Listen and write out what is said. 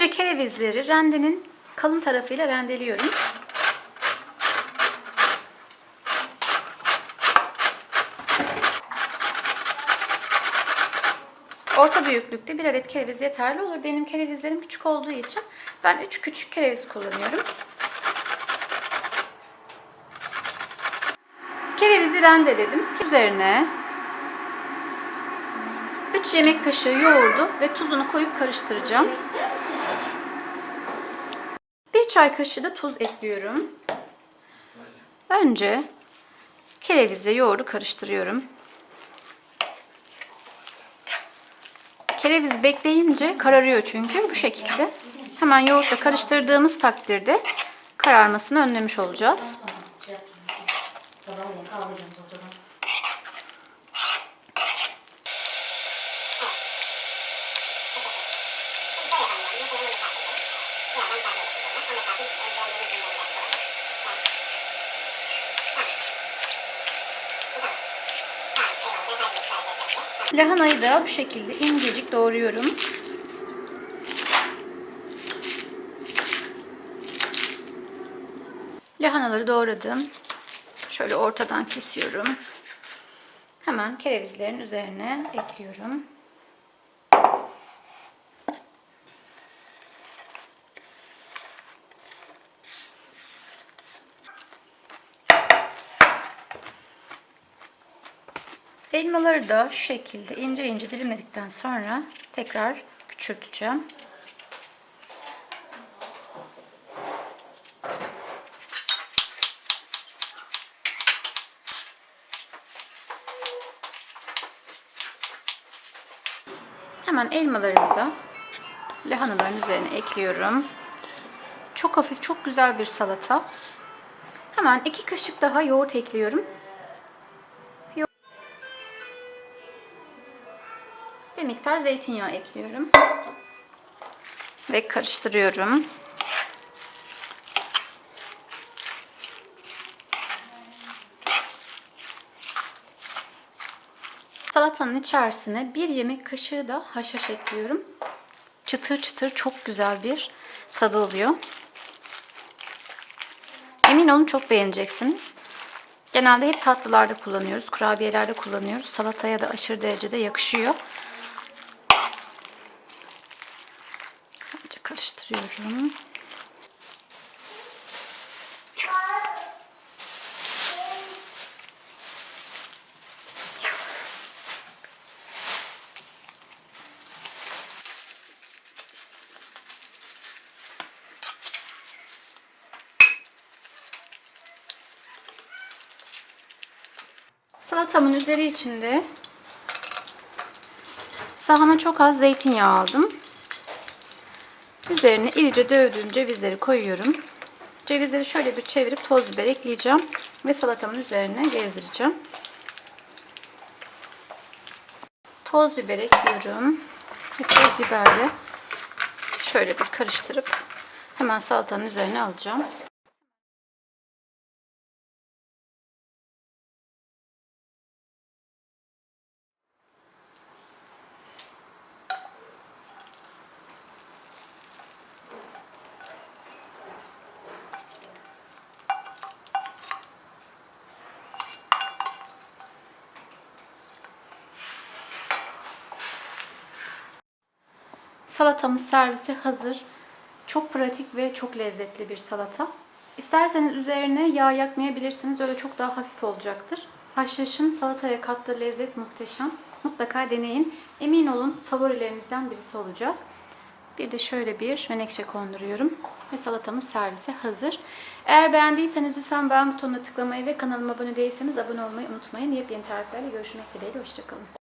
Önce kerevizleri rendenin kalın tarafıyla rendeliyorum. Orta büyüklükte bir adet kereviz yeterli olur. Benim kerevizlerim küçük olduğu için ben 3 küçük kereviz kullanıyorum. Kerevizi rendeledim. Üzerine 3 yemek kaşığı yoğurdu ve tuzunu koyup karıştıracağım. 1 çay kaşığı da tuz ekliyorum. Önce kerevizle yoğurdu karıştırıyorum. Kereviz bekleyince kararıyor çünkü bu şekilde. Hemen yoğurtla karıştırdığımız takdirde kararmasını önlemiş olacağız. Lahanayı da bu şekilde incecik doğruyorum. Lahanaları doğradım. Şöyle ortadan kesiyorum. Hemen kerevizlerin üzerine ekliyorum. Elmaları da şu şekilde ince ince dilimledikten sonra tekrar küçülteceğim. Hemen elmalarımı da lahanaların üzerine ekliyorum. Çok hafif, çok güzel bir salata. Hemen iki kaşık daha yoğurt ekliyorum. Bir miktar zeytinyağı ekliyorum. Ve karıştırıyorum. Salatanın içerisine bir yemek kaşığı da haşhaş ekliyorum. Çıtır çıtır çok güzel bir tadı oluyor. Emin olun çok beğeneceksiniz. Genelde hep tatlılarda kullanıyoruz, kurabiyelerde kullanıyoruz. Salataya da aşırı derecede yakışıyor. Karıştırıyorum. Salatamın üzeri içinde sahana çok az zeytinyağı aldım. Üzerine irice dövdüğüm cevizleri koyuyorum. Cevizleri şöyle bir çevirip toz biber ekleyeceğim ve salatamın üzerine gezdireceğim. Toz biber ekliyorum. Ve toz biberle şöyle bir karıştırıp hemen salatanın üzerine alacağım. Salatamız servise hazır. Çok pratik ve çok lezzetli bir salata. İsterseniz üzerine yağ yakmayabilirsiniz. Öyle çok daha hafif olacaktır. Haşhaşın salataya kattığı lezzet muhteşem. Mutlaka deneyin. Emin olun favorilerinizden birisi olacak. Bir de şöyle bir menekşe konduruyorum. Ve salatamız servise hazır. Eğer beğendiyseniz lütfen beğen butonuna tıklamayı ve kanalıma abone değilseniz abone olmayı unutmayın. Yepyeni tariflerle görüşmek dileğiyle. Hoşçakalın.